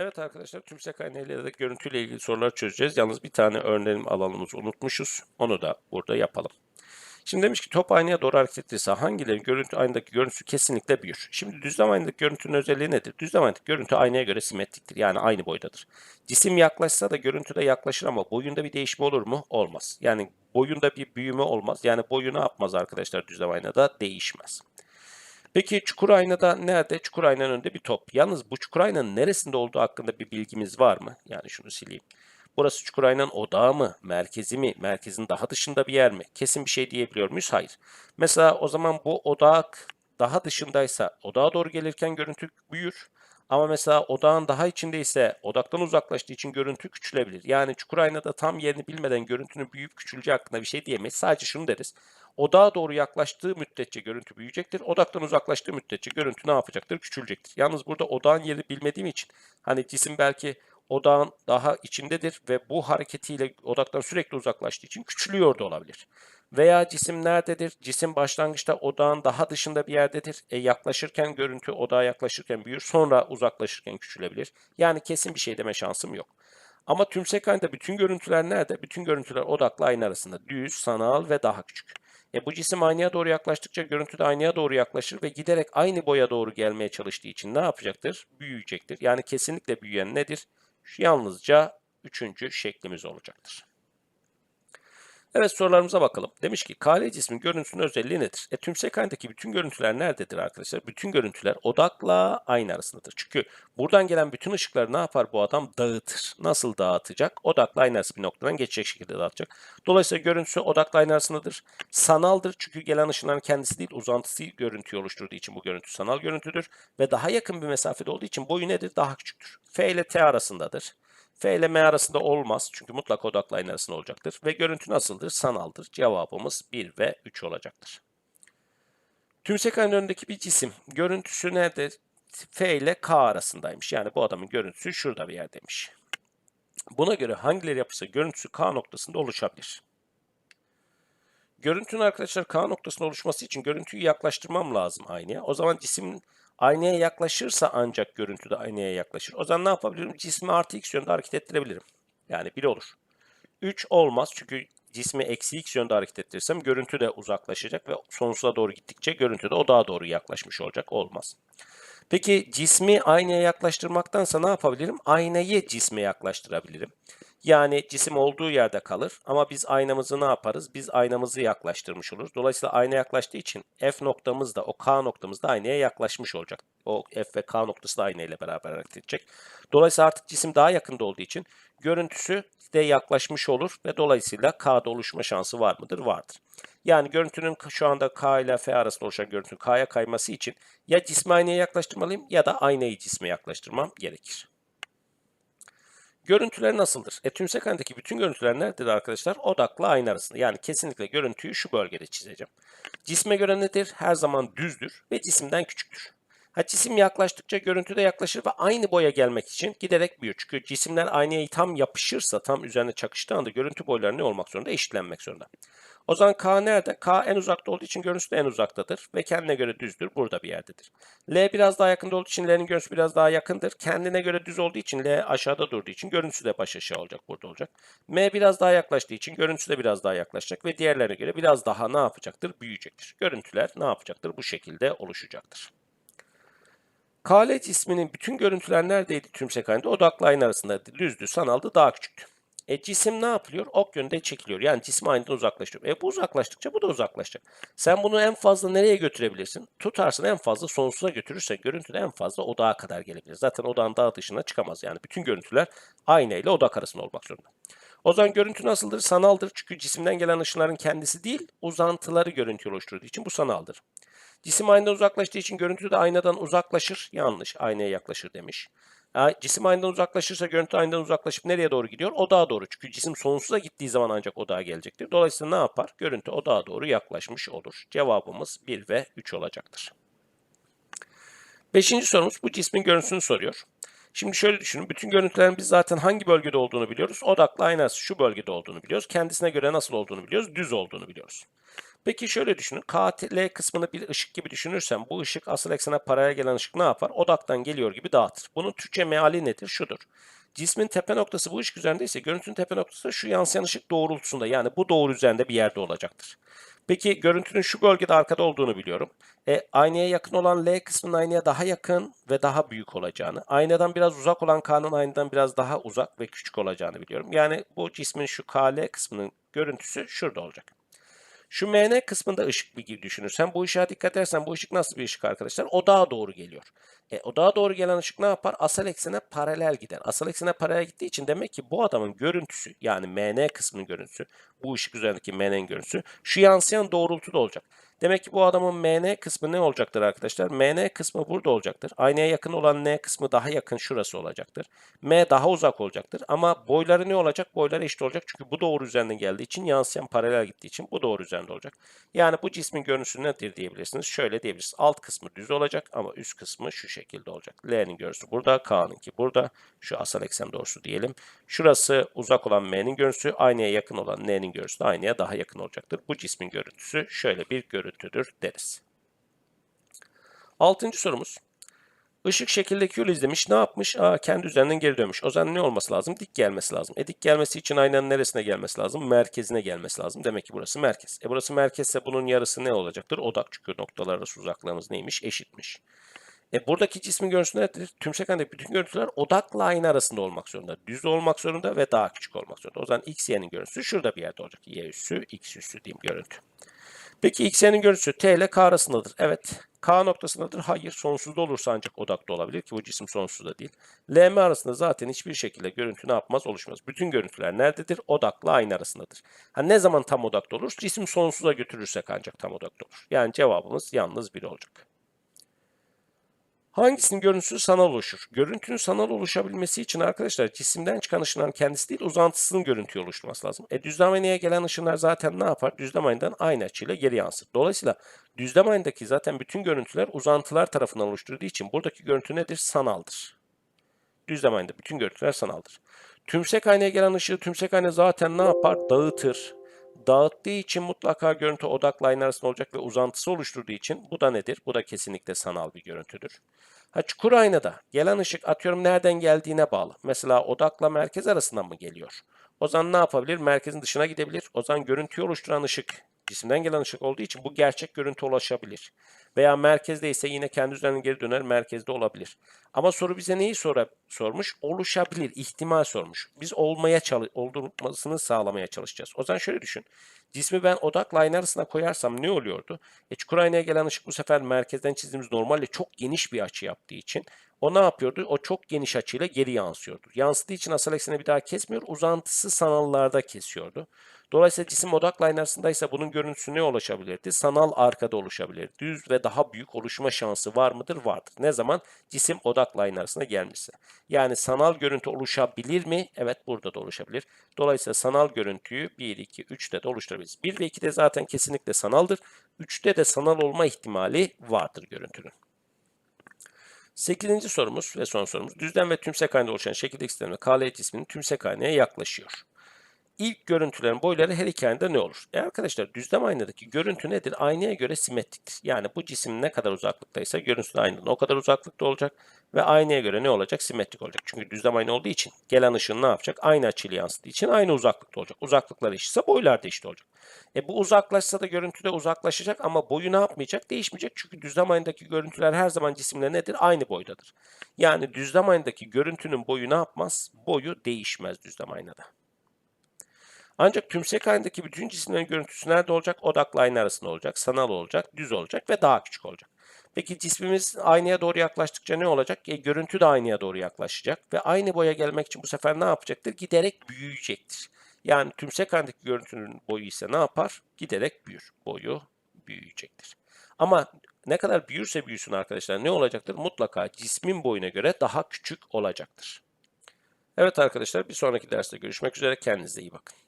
Evet arkadaşlar tümsek aynayla da görüntüyle ilgili sorular çözeceğiz. Yalnız bir tane örneğin alanımızı unutmuşuz. Onu da burada yapalım. Şimdi demiş ki top aynaya doğru hareket ettirirse hangileri görüntü aynadaki görüntüsü kesinlikle büyür. Şimdi düzlem aynadaki görüntünün özelliği nedir? Düzlem aynadaki görüntü aynaya göre simetriktir. Yani aynı boydadır. Cisim yaklaşsa da görüntü de yaklaşır ama boyunda bir değişme olur mu? Olmaz. Yani boyunda bir büyüme olmaz. Yani boyu ne yapmaz arkadaşlar düzlem aynada? Değişmez. Peki çukur aynada nerede? Çukur aynanın önünde bir top. Yalnız bu çukur aynanın neresinde olduğu hakkında bir bilgimiz var mı? Yani şunu sileyim. Burası çukur aynanın odağı mı? Merkezi mi? Merkezin daha dışında bir yer mi? Kesin bir şey diyebiliyor muyuz? Hayır. Mesela o zaman bu odak daha dışındaysa odağa doğru gelirken görüntü büyür. Ama mesela odağın daha içindeyse odaktan uzaklaştığı için görüntü küçülebilir. Yani çukur aynada tam yerini bilmeden görüntünün büyüyüp küçüleceği hakkında bir şey diyemeyiz. Sadece şunu deriz. Odağa doğru yaklaştığı müddetçe görüntü büyüyecektir. Odaktan uzaklaştığı müddetçe görüntü ne yapacaktır? Küçülecektir. Yalnız burada odağın yerini bilmediğim için hani cisim belki odağın daha içindedir ve bu hareketiyle odaktan sürekli uzaklaştığı için küçülüyor da olabilir. Veya cisim nerededir? Cisim başlangıçta odağın daha dışında bir yerdedir. E, yaklaşırken görüntü odağa yaklaşırken büyür, sonra uzaklaşırken küçülebilir. Yani kesin bir şey deme şansım yok. Ama tümsek aynada bütün görüntüler nerede? Bütün görüntüler odakla aynı arasında. Düz, sanal ve daha küçük. E bu cisim aynaya doğru yaklaştıkça görüntü de aynaya doğru yaklaşır ve giderek aynı boya doğru gelmeye çalıştığı için ne yapacaktır? Büyüyecektir. Yani kesinlikle büyüyen nedir? Şu yalnızca üçüncü şeklimiz olacaktır. Evet sorularımıza bakalım. Demiş ki KL cismin görüntüsünün özelliği nedir? E tümsek halindeki bütün görüntüler nerededir arkadaşlar? Bütün görüntüler odakla aynı arasındadır. Çünkü buradan gelen bütün ışıkları ne yapar bu adam? Dağıtır. Nasıl dağıtacak? Odakla aynı arası bir noktadan geçecek şekilde dağıtacak. Dolayısıyla görüntüsü odakla aynı arasındadır. Sanaldır çünkü gelen ışınların kendisi değil uzantısı görüntüyü oluşturduğu için bu görüntü sanal görüntüdür. Ve daha yakın bir mesafede olduğu için boyu nedir? Daha küçüktür. F ile T arasındadır. F ile M arasında olmaz. Çünkü mutlaka odaklı aynı arasında olacaktır. Ve görüntü nasıldır? Sanaldır. Cevabımız 1 ve 3 olacaktır. Tümsek aynanın önündeki bir cisim. Görüntüsü nerede? F ile K arasındaymış. Yani bu adamın görüntüsü şurada bir yerdeymiş. Buna göre hangileri yapılsa görüntüsü K noktasında oluşabilir. Görüntünün arkadaşlar K noktasında oluşması için görüntüyü yaklaştırmam lazım aynaya. O zaman cisim aynaya yaklaşırsa ancak görüntü de aynaya yaklaşır. O zaman ne yapabilirim? Cismi artı x yönde hareket ettirebilirim. Yani 1 olur. 3 olmaz çünkü cismi eksi x yönde hareket ettirirsem görüntü de uzaklaşacak ve sonsuza doğru gittikçe görüntü de o daha doğru yaklaşmış olacak. Olmaz. Peki cismi aynaya yaklaştırmaktansa ne yapabilirim? Aynayı cisme yaklaştırabilirim. Yani cisim olduğu yerde kalır ama biz aynamızı ne yaparız? Biz aynamızı yaklaştırmış oluruz. Dolayısıyla ayna yaklaştığı için F noktamız da o K noktamız da aynaya yaklaşmış olacak. O F ve K noktası da aynayla beraber hareket edecek. Dolayısıyla artık cisim daha yakında olduğu için görüntüsü de yaklaşmış olur ve dolayısıyla K'da oluşma şansı var mıdır? Vardır. Yani görüntünün şu anda K ile F arasında oluşan görüntünün K'ya kayması için ya cismi aynaya yaklaştırmalıyım ya da aynayı cisme yaklaştırmam gerekir. Görüntüler nasıldır? E, tümsek halindeki bütün görüntüler nerededir arkadaşlar? Odakla aynı arasında. Yani kesinlikle görüntüyü şu bölgede çizeceğim. Cisme göre nedir? Her zaman düzdür ve cisimden küçüktür. Ha, cisim yaklaştıkça görüntü de yaklaşır ve aynı boya gelmek için giderek büyür. Çünkü cisimler aynaya tam yapışırsa, tam üzerine çakıştığı anda görüntü boyları ne olmak zorunda? Eşitlenmek zorunda. O zaman K nerede? K en uzakta olduğu için görüntüsü de en uzaktadır ve kendine göre düzdür. Burada bir yerdedir. L biraz daha yakında olduğu için L'nin görüntüsü biraz daha yakındır. Kendine göre düz olduğu için L aşağıda durduğu için görüntüsü de baş aşağı olacak. Burada olacak. M biraz daha yaklaştığı için görüntüsü de biraz daha yaklaşacak ve diğerlerine göre biraz daha ne yapacaktır? Büyüyecektir. Görüntüler ne yapacaktır? Bu şekilde oluşacaktır. KL cisminin bütün görüntüler neredeydi tümsek halinde? Odaklı aynı arasındaydı. Düzdü, sanaldı, daha küçüktü. E cisim ne yapıyor? Ok yönde çekiliyor. Yani cisim aynıdan uzaklaştırıyor. E bu uzaklaştıkça bu da uzaklaşacak. Sen bunu en fazla nereye götürebilirsin? Tutarsın en fazla sonsuza götürürsen görüntü de en fazla odağa kadar gelebilir. Zaten odağın daha dışına çıkamaz. Yani bütün görüntüler ayna ile odak arasında olmak zorunda. O zaman görüntü nasıldır? Sanaldır. Çünkü cisimden gelen ışınların kendisi değil, uzantıları görüntü oluşturduğu için bu sanaldır. Cisim aynadan uzaklaştığı için görüntü de aynadan uzaklaşır. Yanlış. Aynaya yaklaşır demiş. Cisim aynadan uzaklaşırsa görüntü aynadan uzaklaşıp nereye doğru gidiyor? Odağa doğru. Çünkü cisim sonsuza gittiği zaman ancak odağa gelecektir. Dolayısıyla ne yapar? Görüntü odağa doğru yaklaşmış olur. Cevabımız 1 ve 3 olacaktır. Beşinci sorumuz bu cismin görüntüsünü soruyor. Şimdi şöyle düşünün. Bütün görüntülerin biz zaten hangi bölgede olduğunu biliyoruz. Odaklı aynası şu bölgede olduğunu biliyoruz. Kendisine göre nasıl olduğunu biliyoruz. Düz olduğunu biliyoruz. Peki şöyle düşünün. KTL kısmını bir ışık gibi düşünürsem bu ışık asıl eksene paralel gelen ışık ne yapar? Odaktan geliyor gibi dağıtır. Bunun Türkçe meali nedir? Şudur. Cismin tepe noktası bu ışık üzerindeyse görüntünün tepe noktası şu yansıyan ışık doğrultusunda yani bu doğru üzerinde bir yerde olacaktır. Peki görüntünün şu bölgede arkada olduğunu biliyorum. E, aynaya yakın olan L kısmının aynaya daha yakın ve daha büyük olacağını, aynadan biraz uzak olan K'nın aynadan biraz daha uzak ve küçük olacağını biliyorum. Yani bu cismin şu KL kısmının görüntüsü şurada olacak. Şu MN kısmında ışık bir düşünürsen bu ışığa dikkat edersen bu ışık nasıl bir ışık arkadaşlar? Odağa doğru geliyor. E, odağa doğru gelen ışık ne yapar? Asal eksene paralel gider. Asal eksene paralel gittiği için demek ki bu adamın görüntüsü yani MN kısmının görüntüsü bu ışık üzerindeki MN'nin görüntüsü şu yansıyan doğrultuda olacak. Demek ki bu adamın MN kısmı ne olacaktır arkadaşlar? MN kısmı burada olacaktır. Aynaya yakın olan N kısmı daha yakın şurası olacaktır. M daha uzak olacaktır. Ama boyları ne olacak? Boyları eşit olacak. Çünkü bu doğru üzerinden geldiği için yansıyan paralel gittiği için bu doğru üzerinde olacak. Yani bu cismin görüntüsü nedir diyebilirsiniz. Şöyle diyebilirsiniz. Alt kısmı düz olacak ama üst kısmı şu şekilde olacak. L'nin görüntüsü burada. K'nınki burada. Şu asal eksen doğrusu diyelim. Şurası uzak olan M'nin görüntüsü. Aynaya yakın olan N'nin görüntüsü aynaya daha yakın olacaktır. Bu cismin görüntüsü şöyle bir görüntüdür deriz. Altıncı sorumuz. Işık şekildeki yol izlemiş. Ne yapmış? Aa, kendi üzerinden geri dönmüş. O zaman ne olması lazım? Dik gelmesi lazım. E dik gelmesi için aynanın neresine gelmesi lazım? Merkezine gelmesi lazım. Demek ki burası merkez. E burası merkezse bunun yarısı ne olacaktır? Odak çünkü noktalar arası uzaklığımız neymiş? Eşitmiş. E buradaki cismin görüntüsü nedir? Tümsek halindeki bütün görüntüler odakla aynı arasında olmak zorunda. Düz olmak zorunda ve daha küçük olmak zorunda. O zaman x, y'nin görüntüsü şurada bir yerde olacak. y üssü, x üssü diyeyim görüntü. Peki x, y'nin görüntüsü t ile k arasındadır. Evet. K noktasındadır. Hayır. Sonsuzda olursa ancak odakta olabilir ki bu cisim sonsuzda değil. L, M arasında zaten hiçbir şekilde görüntü ne yapmaz? Oluşmaz. Bütün görüntüler nerededir? Odakla aynı arasındadır. Ha, ne zaman tam odakta olur? Cisim sonsuza götürürsek ancak tam odakta olur. Yani cevabımız yalnız biri olacak. Hangisinin görüntüsü sanal oluşur? Görüntünün sanal oluşabilmesi için arkadaşlar cisimden çıkan ışınların kendisi değil uzantısının görüntüyü oluşturması lazım. E düzlem aynaya gelen ışınlar zaten ne yapar? Düzlem aynadan aynı açıyla geri yansır. Dolayısıyla düzlem ayındaki zaten bütün görüntüler uzantılar tarafından oluşturduğu için buradaki görüntü nedir? Sanaldır. Düzlem ayında bütün görüntüler sanaldır. Tümsek aynaya gelen ışığı tümsek ayna zaten ne yapar? Dağıtır dağıttığı için mutlaka görüntü aynı arasında olacak ve uzantısı oluşturduğu için bu da nedir? Bu da kesinlikle sanal bir görüntüdür. Ha çukur aynada gelen ışık atıyorum nereden geldiğine bağlı. Mesela odakla merkez arasından mı geliyor? O zaman ne yapabilir? Merkezin dışına gidebilir. O zaman görüntüyü oluşturan ışık cisimden gelen ışık olduğu için bu gerçek görüntü ulaşabilir. Veya merkezde ise yine kendi üzerinden geri döner merkezde olabilir. Ama soru bize neyi sor sormuş? Oluşabilir, ihtimal sormuş. Biz olmaya çalış oldurmasını sağlamaya çalışacağız. O zaman şöyle düşün. Cismi ben odakla ayna arasına koyarsam ne oluyordu? E, çukur aynaya gelen ışık bu sefer merkezden çizdiğimiz normalle çok geniş bir açı yaptığı için o ne yapıyordu? O çok geniş açıyla geri yansıyordu. Yansıdığı için asal ekseni bir daha kesmiyor. Uzantısı sanallarda kesiyordu. Dolayısıyla cisim odakla aynı arasındaysa bunun görüntüsü ne oluşabilirdi? Sanal arkada oluşabilir. Düz ve daha büyük oluşma şansı var mıdır? Vardır. Ne zaman? Cisim odakla aynı arasında gelmişse. Yani sanal görüntü oluşabilir mi? Evet burada da oluşabilir. Dolayısıyla sanal görüntüyü 1, 2, 3'te de oluşturabiliriz. 1 ve 2'de zaten kesinlikle sanaldır. 3'te de sanal olma ihtimali vardır görüntünün. 8. sorumuz ve son sorumuz. Düzlem ve tümsek halinde oluşan şekildeki sistemde KL cisminin tümsek haline yaklaşıyor. İlk görüntülerin boyları her iki aynada ne olur? E arkadaşlar düzlem aynadaki görüntü nedir? Aynaya göre simetriktir. Yani bu cisim ne kadar uzaklıktaysa görüntü de aynadan o kadar uzaklıkta olacak. Ve aynaya göre ne olacak? Simetrik olacak. Çünkü düzlem ayna olduğu için gelen ışın ne yapacak? Aynı açıyla yansıdığı için aynı uzaklıkta olacak. Uzaklıklar eşitse boylar da eşit olacak. E bu uzaklaşsa da görüntü de uzaklaşacak ama boyu ne yapmayacak? Değişmeyecek. Çünkü düzlem ayındaki görüntüler her zaman cisimle nedir? Aynı boydadır. Yani düzlem ayındaki görüntünün boyu ne yapmaz? Boyu değişmez düzlem aynada. Ancak tümsek halindeki bütün cisimlerin görüntüsü nerede olacak? Odakla ayna arasında olacak, sanal olacak, düz olacak ve daha küçük olacak. Peki cismimiz aynaya doğru yaklaştıkça ne olacak? E, görüntü de aynaya doğru yaklaşacak ve aynı boya gelmek için bu sefer ne yapacaktır? Giderek büyüyecektir. Yani tümsek halindeki görüntünün boyu ise ne yapar? Giderek büyür. Boyu büyüyecektir. Ama ne kadar büyürse büyüsün arkadaşlar ne olacaktır? Mutlaka cismin boyuna göre daha küçük olacaktır. Evet arkadaşlar bir sonraki derste görüşmek üzere. Kendinize iyi bakın.